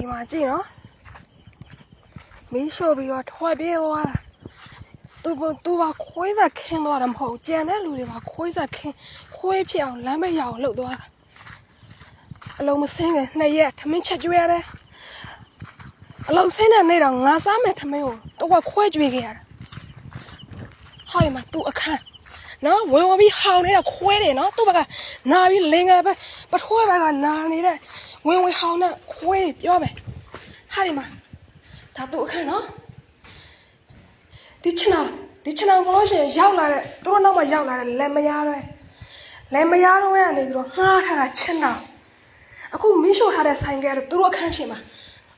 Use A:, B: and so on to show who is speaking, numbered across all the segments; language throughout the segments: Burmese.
A: ဒီမှာကြည့်နော်မီးရှို့ပြီးတော့ထွက်ပြေးသွားတာသူကသူကခွေးစားခင်းသွားတာမဟုတ်ဘူးကြံတဲ့လူတွေကခွေးစားခင်းခွေးဖြစ်အောင်လမ်းမရအောင်လှုပ်သွားတာအလုံးမစင်းခင်နှစ်ရက်ထမင်းချက်ကျွေးရတယ်အလုံးစင်းတဲ့နေ့တော့ငါစားမယ်ထမင်းကိုတော့ခွဲကျွေးခဲ့ရတယ်ဟာဒီမှာသူ့အခန်းနော်ဝင်ဝင်ပြီးဟောင်းနေတဲ့ခွဲတယ်နော်သူ့ဘက်ကနာပြီးလင်ငယ်ပဲပထွေးဘက်ကနာနေတဲ့ ဝင်ဝင်ဟောင်းတဲ့ခွဲပြောမယ်ဟာဒီမှာဒါသူ့အခန်းနော်ဒီချနာဒီချနာဆိုလို့ရှိရင်ရောက်လာတဲ့သူတို့နောက်မှာရောက်လာတဲ့လက်မယားတွေလက်မယားတွေကနေပြီးတော့ငှားထားတာချနာအခုမင်းရှို့ထားတဲ့ဆိုင်ကဲသူတို့အခန်းရှင်မှာ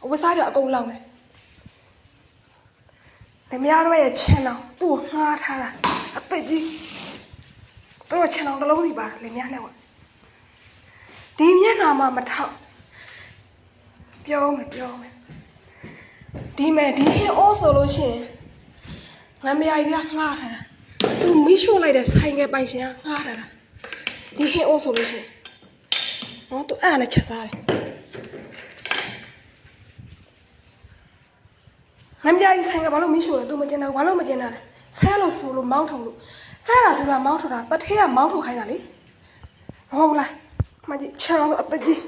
A: အဝတ်စားတွေအကုန်လောက်နေလက်မယားတွေရဲ့ချင်အောင်သူ့ကိုငှားထားတာအသက်ကြီးသူတို့ချင်အောင်တစ်လုံးစီပါလက်မယားနဲ့ဝဒီမျက်နှာမှာမထောက် ပြောမယ်ပြောမယ်ဒီမဲ့ဒီဟင်းအိုးဆိုလို့ရှိရင်ငါမယားကြီးကငှားထားတာသူမိရှို့လိုက်တဲ့ဆိုင်ကဲပိုင်ရှင်ကငှားထားတာဒီဟင်းအိုးဆိုလို့ရှိရင်နော်သူအဲ့ဒါနဲ့ချက်စားတယ်ငါမယားကြီးဆိုင်ကဘာလို့မိရှို့လဲသူမကျင်တာဘာလို့မကျင်တာလဲဆဲလို့ဆိုလို့မောင်းထုံလို့ဆဲတာဆိုတာမောင်းထုံတာပထေးကမောင်းထုံခိုင်းတာလေမဟုတ်လားမကြီးချောင်းအပကြီး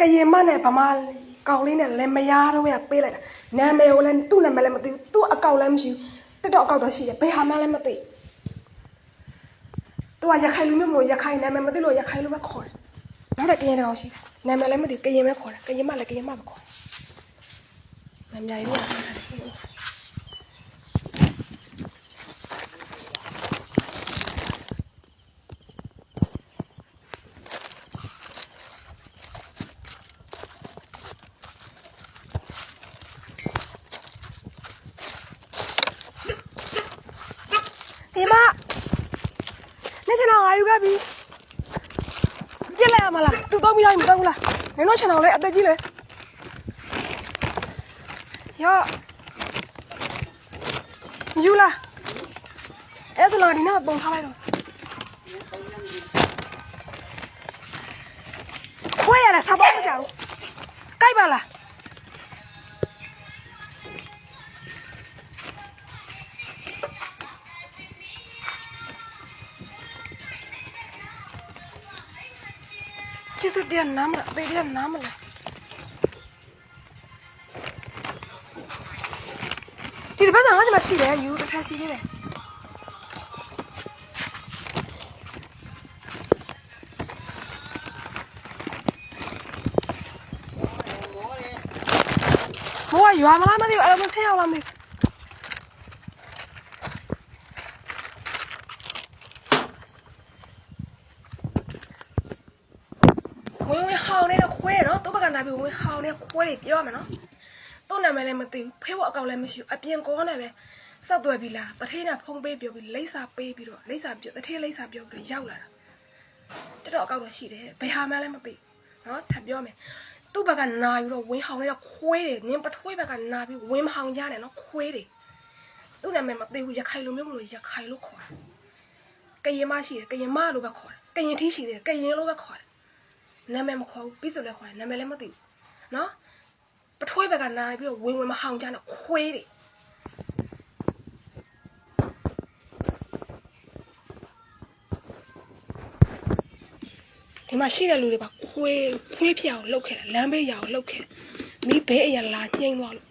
A: ကရင်မနဲ့ဗမာ ကောင်လေးနဲ့လည်းမယားတော့ရပေးလိုက်တာနာမည်ကိုလည်းသူ့နာမည်လည်းမသိဘူးသူ့အကောက်လည်းမရှိဘူးတက်တော့အကောက်တော့ရှိတယ်ဘယ်ဟာမှလည်းမသိသူကရခိုင်လူမျိုးမလို့ရခိုင်နာမည်မသိလို့ရခိုင်လူပဲခေါ်တယ်နောက်တဲ့ကရင်ကောင်ရှိတယ်နာမည်လည်းမသိကရင်ပဲခေါ်တယ်ကရင်မလည်းကရင်မပဲခေါ်တယ်မမြင်ဘူးလား ဒီမ နေချင်တော့ငါယူခဲ့ပြီပြစ်လိုက်ရမလားသူတော့ပြီးသားမတော့ဘူးလားနင်တို့ချင်တော့လေအသက်ကြီးလေရောမယူလားအဲ့ဆိုတော့ဒီနောက်ပုံထားလိုက်တော့ခွဲရလားစားတော့မကြောက်ကြိုက်ပါလား ကျေးဇူးတင်နားမလားပေးရနားမလားဒီဘက်ကငါ့မှာရှိတယ်ယူတစ်ထပ်ရှိသေးတယ်မိုးကရွာမလားမသိဘူးအဲ့လိုမဆင်းအောင်လားမသိဘူး ဝင်ဝင်ဟောင်းနေတဲ့ခွဲနော်သူ့ဘက်ကလာပြီးဝင်ဟောင်းနေတဲ့ခွဲတွေပြောရမယ်နော်သူ့နာမည်လည်းမသိဘူးဖေးဝအကောက်လည်းမရှိဘူးအပြင်ကောနဲ့ပဲစောက်သွဲပြီးလာတထေးနဲ့ဖုံးပေးပြောပြီးလိမ့်စာပေးပြီးတော့လိမ့်စာပြောတထေးလိမ့်စာပြောပြီးတော့ရောက်လာတာတော်တော်အကောက်တော့ရှိတယ်ဘယ်ဟာမှလည်းမသိဘူးနော်ထပ်ပြောမယ်သူ့ဘက်ကနာယူတော့ဝင်ဟောင်းနေတဲ့ခွဲတွေနင်းပထွေးဘက်ကနာပြီးဝင်မဟောင်းကြတယ်နော်ခွဲတွေသူ့နာမည်မသိဘူးရခိုင်လိုမျိုးမလို့ရခိုင်လို့ခေါ်တာကရင်မရှိတယ်ကရင်မလို့ပဲခေါ်တယ်ကရင်ထီးရှိတယ်ကရင်လို့ပဲခေါ်တယ် နာမည်မခေါ်ဘူးပြီးဆိုလဲခေါ်တယ်နာမည်လည်းမသိဘူးနော်ပထွေးဘက်ကနာပြီးတော့ဝင်ဝင်မဟောင်ကြတော့ခွေးတွေဒီမှာရှိတဲ့လူတွေပါခွေးခွေးဖြစ်အောင်လှုပ်ခဲ့တာလမ်းဘေးရအောင်လှုပ်ခဲ့မိဘဲအရာလာညှိမ့်သွားလို့